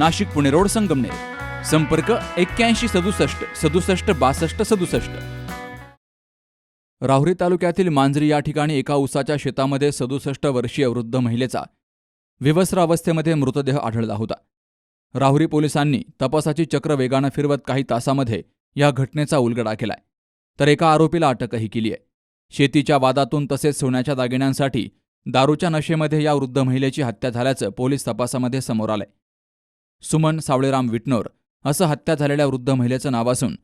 Nashik Pune road Sangamner. संपर्क एक्क्याऐंशी सदुसष्ट सदुसष्ट बासष्ट सदुसष्ट. राहुरी तालुक्यातील मांजरी या ठिकाणी एका उसाच्या शेतामध्ये सदुसष्ट वर्षीय वृद्ध महिलेचा विवस्त्र अवस्थेमध्ये मृतदेह आढळला होता. राहुरी पोलिसांनी तपासाची चक्र वेगानं फिरवत काही तासामध्ये या घटनेचा उलगडा केलाय. तर एका आरोपीला अटकही केली आहे शेतीच्या वादातून तसेच सोन्याच्या दागिन्यांसाठी दारूच्या नशेमध्ये या वृद्ध महिलेची हत्या झाल्याचं पोलीस तपासामध्ये समोर आलंय. सुमन सावळेराम विटनोर असं हत्या झालेल्या वृद्ध महिलेचं नाव असून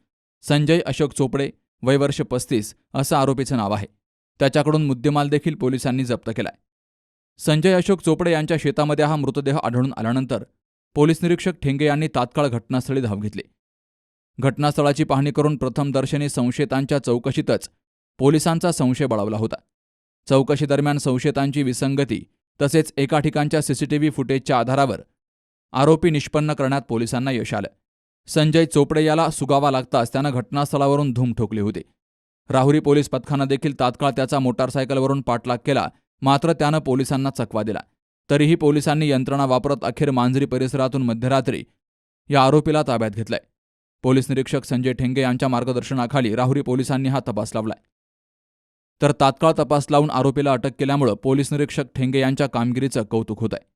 संजय अशोक चोपडे वयवर्ष पस्तीस असं आरोपीचं नाव आहे. त्याच्याकडून मुद्देमाल देखील पोलिसांनी जप्त केलाय. संजय अशोक चोपडे यांच्या शेतामध्ये हा मृतदेह आढळून आल्यानंतर पोलीस निरीक्षक ठेंगे यांनी तात्काळ घटनास्थळी धाव घेतली. घटनास्थळाची पाहणी करून प्रथमदर्शनी संशयितांच्या चौकशीतच पोलिसांचा संशय बळावला होता. चौकशीदरम्यान संशयितांची विसंगती तसेच एका ठिकाणच्या सीसीटीव्ही फुटेजच्या आधारावर आरोपी निष्पन्न करण्यात पोलिसांना यश आलं. संजय चोपडे याला सुगावा लागताच त्यानं घटनास्थळावरून धूम ठोकली होती. राहुरी पोलीस पथकानं देखील तात्काळ त्याचा मोटारसायकलवरून पाठलाग केला मात्र त्यानं पोलिसांना चकवा दिला. तरीही पोलिसांनी यंत्रणा वापरत अखेर मांजरी परिसरातून मध्यरात्री या आरोपीला ताब्यात घेतलंय. पोलीस निरीक्षक संजय ठेंगे यांच्या मार्गदर्शनाखाली राहुरी पोलिसांनी हा तपास लावलाय. तर तात्काळ तपास लावून आरोपीला अटक केल्यामुळं पोलीस निरीक्षक ठेंगे यांच्या कामगिरीचं कौतुक होत आहे